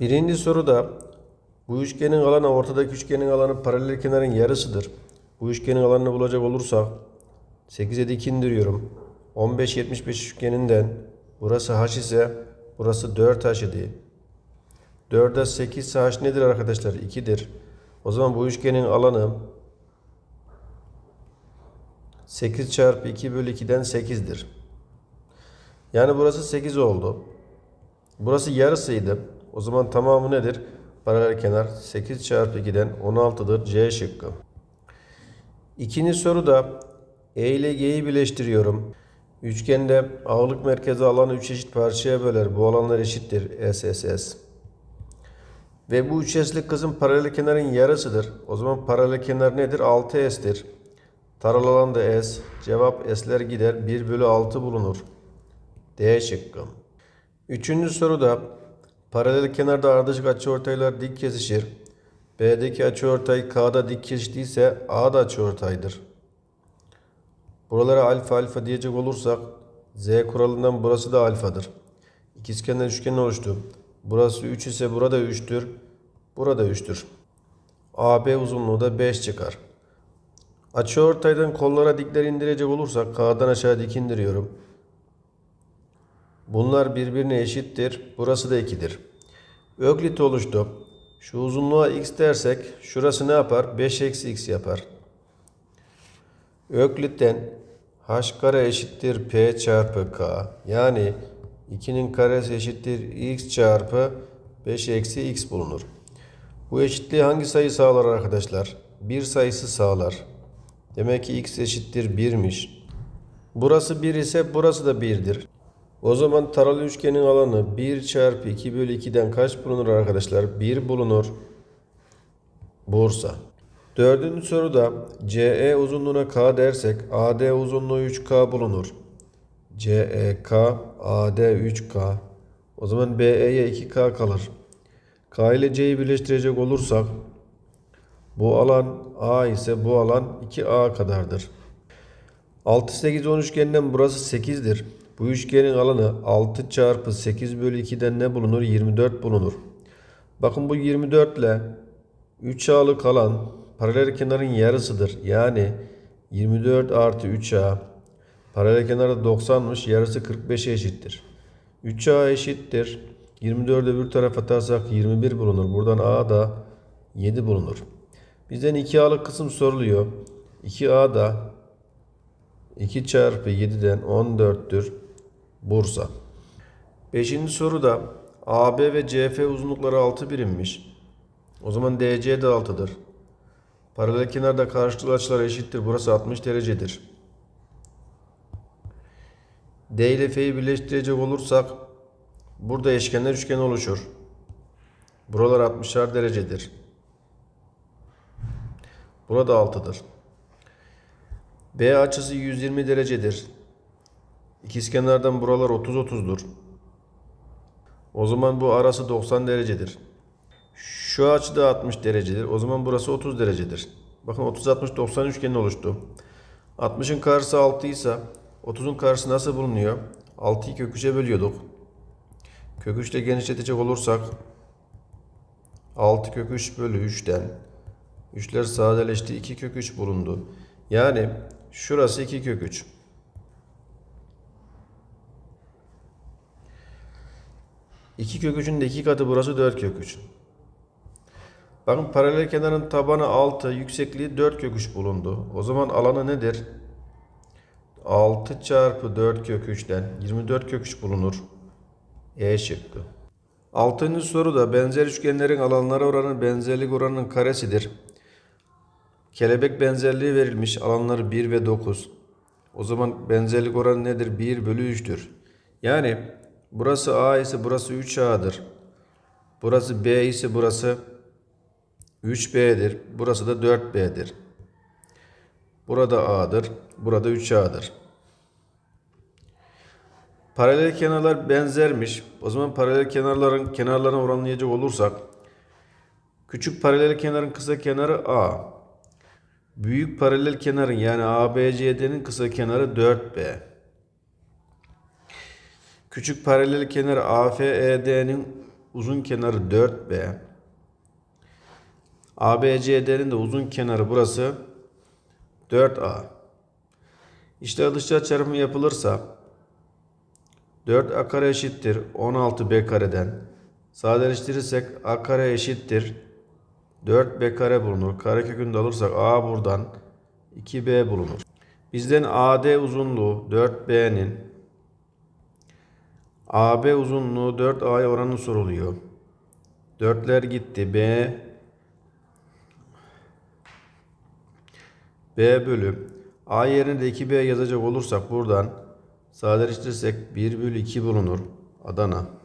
Birinci soruda bu üçgenin alanı ortadaki üçgenin alanı paralel kenarın yarısıdır. Bu üçgenin alanını bulacak olursak 8'e dik indiriyorum. 15-75 üçgeninden burası h ise burası 4h idi. 4'e 8 ise h nedir arkadaşlar? 2'dir. O zaman bu üçgenin alanı 8 çarpı 2 bölü 2'den 8'dir. Yani burası 8 oldu. Burası yarısıydı. O zaman tamamı nedir? Paralel kenar 8 çarpı 2'den 16'dır. C şıkkı. İkinci soruda E ile G'yi birleştiriyorum. Üçgende ağırlık merkezi alanı 3 eşit parçaya böler. Bu alanlar eşittir. S, S, S. Ve bu üçeslik kısım paralel kenarın yarısıdır. O zaman paralel kenar nedir? 6S'tir. Taral alan da S. Cevap S'ler gider. 1 bölü 6 bulunur. D şıkkı. Üçüncü soruda paralel kenarda ardışık açıortaylar dik kesişir. B'deki açıortay K'da dik kesiştiyse A da açıortaydır. Buralara alfa alfa diyecek olursak Z kuralından burası da alfadır. İkizkenar üçgen oluştu. Burası 3 ise burada 3'tür. Burada 3'tür. AB uzunluğu da 5 çıkar. Açıortaydan kollara dikler indirecek olursak K'dan aşağı dik indiriyorum. Bunlar birbirine eşittir. Burası da 2'dir. Öklit oluştu. Şu uzunluğa x dersek şurası ne yapar? 5 eksi x yapar. Öklitten h kare eşittir p çarpı k. Yani 2'nin karesi eşittir x çarpı 5 eksi x bulunur. Bu eşitliği hangi sayı sağlar arkadaşlar? 1 sayısı sağlar. Demek ki x eşittir 1'miş. Burası 1 ise burası da 1'dir. O zaman taralı üçgenin alanı 1 çarpı 2 bölü 2'den kaç bulunur arkadaşlar? 1 bulunur. Bursa. Dördüncü soruda CE uzunluğuna K dersek AD uzunluğu 3K bulunur. CEK AD 3K. O zaman BE'ye 2K kalır. K ile C'yi birleştirecek olursak bu alan A ise bu alan 2A kadardır. 6 8 10 üçgeninden burası 8'dir. Bu üçgenin alanı 6 çarpı 8 bölü 2'den ne bulunur? 24 bulunur. Bakın bu 24 ile 3 A'lık alan paralel kenarın yarısıdır. Yani 24 artı 3A paralel kenarda 90'mış yarısı 45'e eşittir. 3A eşittir. 24'ü öbür tarafa atarsak 21 bulunur. Buradan A da 7 bulunur. Bizden 2A'lık kısım soruluyor. 2A da 2 çarpı 7'den 14'tür. Bursa. Beşinci soruda AB ve CF uzunlukları 6 birimmiş. O zaman DC de 6'dır. Paralel kenarda karşılıklı açılar eşittir. Burası 60 derecedir. D ile F'yi birleştirecek olursak burada eşkenar üçgen oluşur. Buralar 60'ar derecedir. Burada 6'dır. B açısı 120 derecedir. İkizkenardan buralar 30-30'dur. O zaman bu arası 90 derecedir. Şu açı da 60 derecedir. O zaman burası 30 derecedir. Bakın 30-60-90 üçgeni oluştu. 60'ın karşısı 6 ise 30'un karşısı nasıl bulunuyor? 6'yı kök 3'e bölüyorduk. Kök 3 ile genişletecek olursak 6 kök 3 bölü 3'ten 3'ler sadeleşti. 2 kök 3 bulundu. Yani şurası 2 kök 3. İki kök 3'ün de iki katı burası 4 kök 3. Bakın paralel kenarın tabanı 6, yüksekliği 4 kök 3 bulundu. O zaman alanı nedir? 6 çarpı 4 kök 3'ten 24 kök 3 bulunur. E şıkkı. Altıncı soruda benzer üçgenlerin alanları oranı benzerlik oranının karesidir. Kelebek benzerliği verilmiş. Alanları 1 ve 9. O zaman benzerlik oranı nedir? 1 bölü 3'tür. Yani burası A ise burası 3A'dır. Burası B ise burası 3B'dir. Burası da 4B'dir. Burada A'dır. Burada 3A'dır. Paralel kenarlar benzermiş. O zaman paralel kenarların kenarlarına oranlayacak olursak küçük paralel kenarın kısa kenarı A. Büyük paralel kenarın yani ABCD'nin kısa kenarı 4B. Küçük paralel kenarı AFED'nin uzun kenarı 4B. ABCD'nin de uzun kenarı burası 4A. İşte dışarı çarpımı yapılırsa 4A kare eşittir 16B kareden. Sadeleştirirsek A kare eşittir 4B kare bulunur. Karekökünü de alırsak A buradan 2B bulunur. Bizden AD uzunluğu 4B'nin AB uzunluğu 4A'ya oranı soruluyor. 4'ler gitti. B B bölü A yerine de 2B yazacak olursak buradan sadeleştirirsek 1 bölü 2 bulunur. Adana.